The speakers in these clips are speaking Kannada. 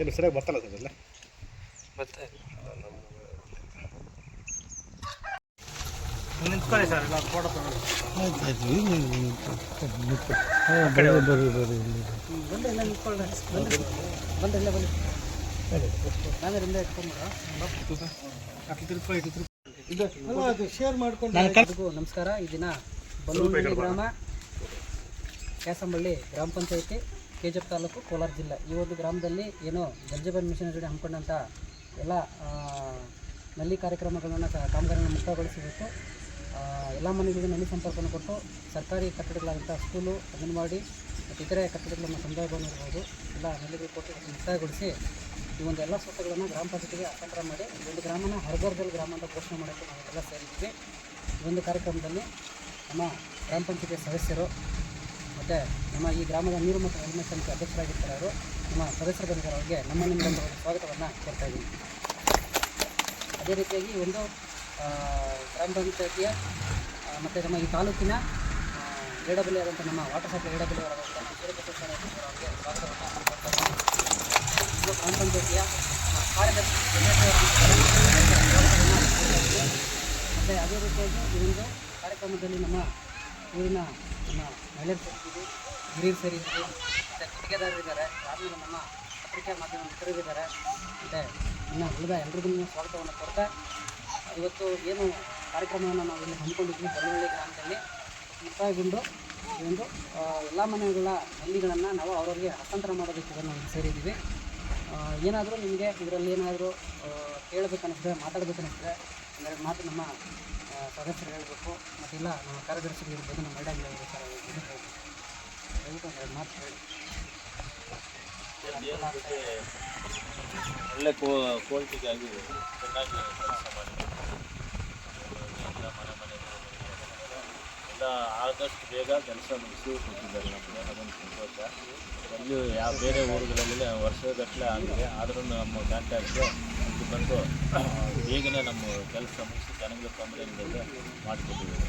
ಏನು ಸರಿಯಾಗಿ ಬರ್ತಲ್ಲ ಸರ್ ಎಲ್ಲ? ನಿಂತ್ಕೊಳ್ಳಿ ಸರ್ ಫೋಟೋ ನಿಂತ್ಕೊಳ್ಳಿ. ಬನ್ನಿ. ನಾನು ಹಿಂದೆ ಅದು ಶೇರ್ ಮಾಡ್ಕೊಂಡು ನಮಸ್ಕಾರ. ಈ ದಿನ ಬಲ್ಲೂರು ಗ್ರಾಮ ಕ್ಯಾಸಂಬಳ್ಳಿ ಗ್ರಾಮ ಪಂಚಾಯತಿ. K G F taluk Kolar ಜಿಲ್ಲೆ. ಈ ಒಂದು ಗ್ರಾಮದಲ್ಲಿ ಏನು ಜಲಜೀವನ್ ಮಿಷನ್ ಜೊತೆ ಹಮ್ಮಿಕೊಂಡಂಥ ಎಲ್ಲ ನಲ್ಲಿ ಕಾರ್ಯಕ್ರಮಗಳನ್ನು ಕಾಮಗಾರಿಯನ್ನು ಮುಕ್ತಾಯಗೊಳಿಸಬೇಕು ಎಲ್ಲ ಮನೆಗಳಿಗೆ ನಲ್ಲಿ ಸಂಪರ್ಕವನ್ನು ಕೊಟ್ಟು ಸರ್ಕಾರಿ ಕಟ್ಟಡಗಳಾದಂಥ ಸ್ಕೂಲು, ಅಂಗನವಾಡಿ ಮತ್ತು ಇತರೆ ಕಟ್ಟಡಗಳನ್ನು ಸಮುದಾಯ ಇರ್ಬೋದು, ಎಲ್ಲ ನಲ್ಲಿಗಳು ಕೊಟ್ಟು ಮುಕ್ತಾಯಗೊಳಿಸಿ ಈ ಒಂದು ಎಲ್ಲ ಸ್ವತ್ತುಗಳನ್ನು ಗ್ರಾಮ ಪಂಚಾಯತಿಗೆ ಹಸ್ತಾಂತರ ಮಾಡಿ ಈ ಒಂದು ಗ್ರಾಮನ ಹರಗರ್ದಲ್ಲಿ ಗ್ರಾಮ ಅಂತ ಘೋಷಣೆ ಮಾಡೋಕ್ಕೆ ನಾವೆಲ್ಲ ಸೇರಿದ್ವಿ. ಈ ಒಂದು ಕಾರ್ಯಕ್ರಮದಲ್ಲಿ ನಮ್ಮ ಗ್ರಾಮ ಪಂಚಾಯತಿ ಸದಸ್ಯರು ಮತ್ತು ನಮ್ಮ ಈ ಗ್ರಾಮದ ನೀರು ಮತ್ತು ನೀರಿನ ಸಮಿತಿ ಅಧ್ಯಕ್ಷರಾಗಿರ್ತಾರೆ ಅವರು. ನಮ್ಮ ಸದಸ್ಯರು ಬಂದಿದ್ದಾರೆ ಅವರಿಗೆ ನಮ್ಮ ನಿಮ್ಮ ಸ್ವಾಗತವನ್ನು ಕೊಡ್ತಾ ಇದ್ದೀನಿ. ಅದೇ ರೀತಿಯಾಗಿ ಒಂದು ಗ್ರಾಮ ಪಂಚಾಯತಿಯ ಮತ್ತು ನಮ್ಮ ಈ ತಾಲೂಕಿನ ಎಡಬಲಿ ಆದಂಥ ನಮ್ಮ ವಾಟರ್ ಸಪ್ಲೈ ಎಡಬಲಿ ಅವರಾದಂಥ ಗ್ರಾಮ ಪಂಚಾಯತಿಯ ಕಾರ್ಯದರ್ಶಿ ಮತ್ತು ಅದೇ ರೀತಿಯಾಗಿ ಈ ಒಂದು ಕಾರ್ಯಕ್ರಮದಲ್ಲಿ ನಮ್ಮ ಊರಿನ ನಮ್ಮ ಮಹಿಳೆಯರು ಸೇರಿದ್ದೀವಿ ಹಿರಿಯರು ಸೇರಿದ್ದೀವಿ ಮತ್ತು ಗುತ್ತಿಗೆದಾರರಿದ್ದಾರೆ ಆಮೇಲೆ ನಮ್ಮ ಪತ್ರಿಕಾ ಮಾಧ್ಯಮ ಮಿತ್ರರಿದ್ದಾರೆ ಮತ್ತು ಇನ್ನು ಉಳಿದ ಎಲ್ರಿಗೂ ಸ್ವಾಗತವನ್ನು ಕೊಡ್ತಾ, ಇವತ್ತು ಏನು ಕಾರ್ಯಕ್ರಮವನ್ನು ನಾವು ಇಲ್ಲಿ ಹಮ್ಮಿಕೊಂಡಿದ್ವಿ ಬರವಳ್ಳಿ ಗ್ರಾಮದಲ್ಲಿ. ಮುಕ್ತಾಯಗೊಂಡು ಈ ಒಂದು ಎಲ್ಲ ಮನೆಗಳ ಹಳ್ಳಿಗಳನ್ನು ನಾವು ಅವರವರಿಗೆ ಹಸ್ತಾಂತರ ಮಾಡೋದಕ್ಕೆ ಇದನ್ನು ಸೇರಿದ್ದೀವಿ ಏನಾದರೂ ನಿಮಗೆ ಇದರಲ್ಲಿ ಏನಾದರೂ ಕೇಳಬೇಕನ್ನಿಸಿದ್ರೆ, ಮಾತಾಡಬೇಕನ್ನಿಸಿದ್ರೆ ಒಂದೆರಡು ಮಾತು ನಮ್ಮ ಸದಸ್ಯರು ಹೇಳಬೇಕು, ಮತ್ತಿಲ್ಲ ನಮ್ಮ ಕಾರ್ಯದರ್ಶಿಗಳು ಇರ್ಬೋದು ನಮ್ಮ ಇದು ಹೇಳ್ಬೇಕು. ದಯವಿಟ್ಟು ಒಂದೆರಡು ಮಾತು ಹೇಳಿ ಒಳ್ಳೆ ಕ್ವಾಲಿಟಿಗಾಗಿ ಚೆನ್ನಾಗಿ ಕೆಲಸ ಮಾಡಿ ಎಲ್ಲ ಮನೆ ಮನೆಗೆ ಎಲ್ಲ ಆದಷ್ಟು ಬೇಗ ಕೆಲಸ ಮುಗಿಸಿ ಕೊಟ್ಟಿದ್ದಾರೆ ನಮಗೆ ಅದೊಂದು ಸಂತೋಷ. ಅಲ್ಲಿ ಯಾವ ಬೇರೆ ಊರುಗಳಲ್ಲಿ ವರ್ಷಗಟ್ಟಲೆ ಆಗಿದೆ. ಆದರೂ ನಮ್ಮ ಕಾಂಟ್ಯಾಕ್ಟ್ಗೆ ಇದು ಬಂದು ಬೇಗನೆ ನಮ್ಮ ಕೆಲಸ ಮುಗಿಸಿ ಜನಗಳ ತೊಂದರೆ ಇಲ್ಲದೆ ಮಾಡಿಕೊಟ್ಟಿದ್ದಾರೆ.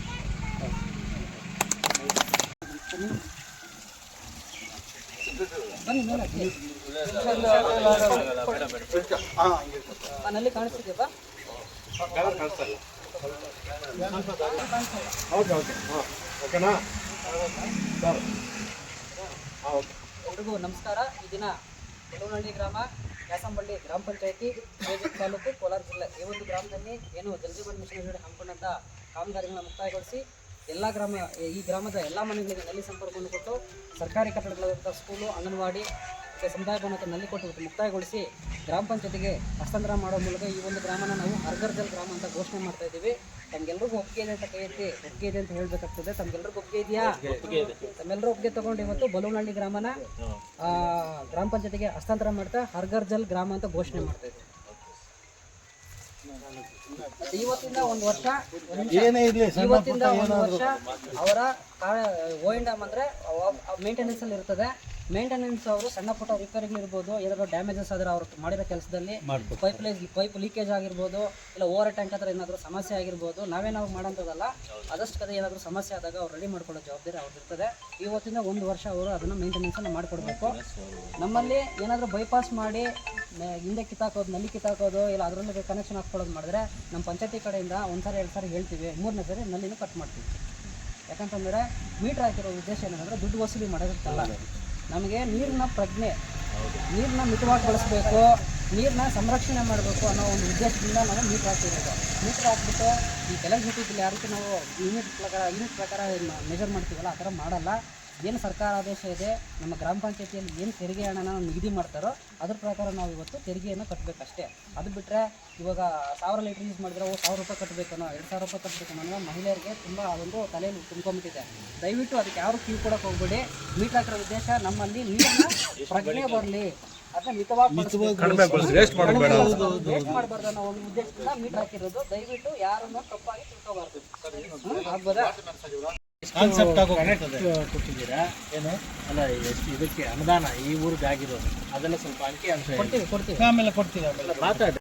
ನಲ್ಲಿ ಕಾಣಿಸ್ತಿದ್ಯಪ್ಪ? ಕಾಣಿಸ್ತಾ ಇಲ್ಲ ಓಕೆ ಓಕೆ ಹಾಂ ಓಕೆನಾ? ಎಲ್ರಿಗೂ ನಮಸ್ಕಾರ. ಈ ದಿನ ಕೆಲವನಹಳ್ಳಿ ಗ್ರಾಮ ಕ್ಯಾಸಂಬಳ್ಳಿ ಗ್ರಾಮ ಪಂಚಾಯತಿ ತಾಲೂಕು, ಕೋಲಾರ ಜಿಲ್ಲೆ. ಈ ಒಂದು ಗ್ರಾಮದಲ್ಲಿ ಏನು ಜಲಜೀವನ್ ಮಿಷನ್ ಯೋಜನೆ ಹಮ್ಮಿಕೊಂಡಂಥ ಕಾಮಗಾರಿಗಳನ್ನ ಮುಕ್ತಾಯಗೊಳಿಸಿ, ಎಲ್ಲ ಗ್ರಾಮ, ಈ ಗ್ರಾಮದ ಎಲ್ಲ ಮನೆಗಳಿಗೆ ನಲ್ಲಿ ಸಂಪರ್ಕವನ್ನು ಕೊಟ್ಟು ಸರ್ಕಾರಿ ಕಟ್ಟಡಗಳಾದಂಥ ಸ್ಕೂಲು ಅಂಗನವಾಡಿ ಸಮುದಾಯ ಭವನಕ್ಕೆ ನಲ್ಲಿ ಕೊಟ್ಟು ಮುಕ್ತಾಯಗೊಳಿಸಿ ಗ್ರಾಮ ಪಂಚಾಯತಿಗೆ ಹಸ್ತಾಂತರ ಮಾಡೋ ಮೂಲಕ ಈ ಒಂದು ಗ್ರಾಮನ ನಾವು ಹರ್ಗರ್ಜಲ್ ಗ್ರಾಮ ಅಂತ ಘೋಷಣೆ ಮಾಡ್ತಾ ಇದ್ದೀವಿ. ತಮ್ಗೆಲ್ರಿಗೂ ಒಪ್ಪಿಗೆ ಇದೆ ಅಂತ ಕೈ ಎತ್ತಿ ಒಪ್ಪಿಗೆ ಇದೆ ಅಂತ ಹೇಳ್ಬೇಕಾಗ್ತದೆ. ತಮ್ಗೆಲ್ರಿಗೂ ಒಪ್ಪಿಗೆ ಇದೆಯಾ? ತಮ್ಮೆಲ್ಲರೂ ಒಪ್ಪಿಗೆ ತಗೊಂಡು ಇವತ್ತು ಬಲೂನಹಳ್ಳಿ ಗ್ರಾಮನ ಆ, ಗ್ರಾಮ ಪಂಚಾಯತಿಗೆ ಹಸ್ತಾಂತರ ಮಾಡ್ತಾ ಹರ್ಗರ್ಜಲ್ ಗ್ರಾಮ ಅಂತ ಘೋಷಣೆ ಮಾಡ್ತಾ ಇದ್ದೀವಿ. ಇವತ್ತಿಂದ ಒಂದು ವರ್ಷ ಏನೇ ಇರಲಿ ಇವತ್ತಿಂದ ಒಂದು ವರ್ಷ ಅವರ ಓ ಅಂದ್ರೆ ಮೇಂಟೆನೆನ್ಸ್ ಅಲ್ಲಿ ಇರ್ತದೆ. ಮೇಂಟೆನೆನ್ಸ್ ಅವರು ಸಣ್ಣ ಪುಟ್ಟ ರಿಪೇರಿಗಳಿರ್ಬೋದು ಏನಾದ್ರೂ ಡ್ಯಾಮೇಜಸ್ ಆದ್ರೆ ಅವರು ಮಾಡಿರೋ ಕೆಲಸದಲ್ಲಿ ಪೈಪ್ ಲೈಸ್ ಪೈಪ್ ಲೀಕೇಜ್ ಆಗಿರ್ಬೋದು ಇಲ್ಲ ಓವರ್ ಟ್ಯಾಂಕ್ ಹತ್ರ ಏನಾದರೂ ಸಮಸ್ಯೆ ಆಗಿರ್ಬೋದು ನಾವೇ ನಾವು ಮಾಡೋಂಥದ್ದಲ್ಲ ಆದಷ್ಟು ಕಡೆ ಏನಾದರೂ ಸಮಸ್ಯೆ ಆದಾಗ ಅವ್ರು ರೆಡಿ ಮಾಡ್ಕೊಳ್ಳೋ ಜವಾಬ್ದಾರಿ ಅವ್ರದ್ದು ಇರ್ತದೆ. ಇವತ್ತಿಂದ ಒಂದು ವರ್ಷ ಅವರು ಅದನ್ನು ಮೇಂಟೆನೆನ್ಸನ್ನು ಮಾಡಿಕೊಡ್ಬೇಕು. ನಮ್ಮಲ್ಲಿ ಏನಾದರೂ ಬೈಪಾಸ್ ಮಾಡಿ ಹಿಂದೆ ಕಿತ್ತಾಕೋದು ನಲ್ಲಿ ಕಿತ್ತಾಕೋದು ಇಲ್ಲ ಅದರಲ್ಲಿ ಕನೆಕ್ಷನ್ ಹಾಕ್ಕೊಳ್ಳೋದು ಮಾಡಿದ್ರೆ ನಮ್ಮ ಪಂಚಾಯತಿ ಕಡೆಯಿಂದ ಒಂದು ಸಾರಿ ಎರಡು ಸಾರಿ ಹೇಳ್ತೀವಿ. ಮೂರನೇ ಸಾರಿ ನಲ್ಲಿನೂ ಕಟ್ ಮಾಡ್ತೀವಿ. ಯಾಕಂತಂದರೆ ಮೀಟ್ರ್ ಹಾಕಿರೋ ಉದ್ದೇಶ ಏನಂದರೆ ದುಡ್ಡು ವಸೂಲಿ ಮಾಡೋದಕ್ಕಲ್ಲ ನಮಗೆ ನೀರಿನ ಪ್ರಜ್ಞೆ ನೀರನ್ನ ಮಿತವಾಗಿ ಬಳಸಬೇಕು ನೀರನ್ನ ಸಂರಕ್ಷಣೆ ಮಾಡಬೇಕು ಅನ್ನೋ ಒಂದು ಉದ್ದೇಶದಿಂದ ನಾವು ಮೀಟ್ರ್ ಹಾಕಿರೋದು. ಮೀಟ್ರ್ ಹಾಕ್ಬಿಟ್ಟು ಈ ಎಲೆಕ್ಟ್ರಿಸಿಟಿ ಯಾವ ರೀತಿ ನಾವು ಯೂನಿಟ್ ಪ್ರಕಾರ ಯೂನಿಟ್ ಪ್ರಕಾರ ಮೆಜರ್ ಮಾಡ್ತೀವಲ್ಲ ಆ ಥರ ಮಾಡಲ್ಲ. ಏನು ಸರ್ಕಾರ ಆದೇಶ ಇದೆ ನಮ್ಮ ಗ್ರಾಮ ಪಂಚಾಯತಿಯಲ್ಲಿ ಏನು ತೆರಿಗೆ ಹಣನ ನಿಗದಿ ಮಾಡ್ತಾರೋ ಅದ್ರ ಪ್ರಕಾರ ನಾವು ಇವತ್ತು ತೆರಿಗೆಯನ್ನು ಕಟ್ಟಬೇಕಷ್ಟೇ ಅದು ಬಿಟ್ಟರೆ ಇವಾಗ ಸಾವಿರ ಲೀಟ್ರ್ ಯೂಸ್ ಮಾಡಿದ್ರೆ ಓ ಸಾವಿರ ರೂಪಾಯಿ ಕಟ್ಟಬೇಕನ್ನೋ ಎರಡು ಸಾವಿರ ರೂಪಾಯಿ ಕಟ್ಟಬೇಕು ಅನ್ನೋ ಮಹಿಳೆಯರಿಗೆ ತುಂಬ ಅದೊಂದು ತಲೆಯಲ್ಲಿ ತುಂಬ್ಕೊಂಬಿಟ್ಟಿದೆ. ದಯವಿಟ್ಟು ಅದಕ್ಕೆ ಯಾರು ಕ್ಯೂ ಕೊಡೋಕೆ ಹೋಗ್ಬೇಡಿ. ಮೀಟ್ ಹಾಕಿರೋ ಉದ್ದೇಶ ನಮ್ಮಲ್ಲಿ ನೀರನ್ನು ಪ್ರಜ್ಞೆ ಬರಲಿ. ಅದನ್ನ ಮಿತವಾಗಿ ವೇಸ್ಟ್ ಮಾಡಬಾರ್ದು ಅನ್ನೋ ಒಂದು ಉದ್ದೇಶದಿಂದ ಮೀಟ್ ಹಾಕಿರೋದು ದಯವಿಟ್ಟು ಯಾರನ್ನು ತಪ್ಪಾಗಿ ತಿಳ್ಕೋಬಾರ್ದು? ಆಗ್ಬೋದಾ? ಕಾನ್ಸೆಪ್ಟ್ ಆಗೋ ಕೊಟ್ಟಿದ್ದೀರಾ? ಏನು? ಅಲ್ಲ ಎಷ್ಟು ಇದಕ್ಕೆ ಅನುದಾನ ಈ ಊರಿಗೆ ಆಗಿರೋದು. ಅದೆಲ್ಲ ಸ್ವಲ್ಪ ಅಂಕಿ ಅಂಶ ಕೊಡ್ತೀವಿ ಕೊಡ್ತೀವಿ. ಆಮೇಲೆ ಕೊಡ್ತೀವಿ ಆಮೇಲೆ. ಮಾತಾಡಿ.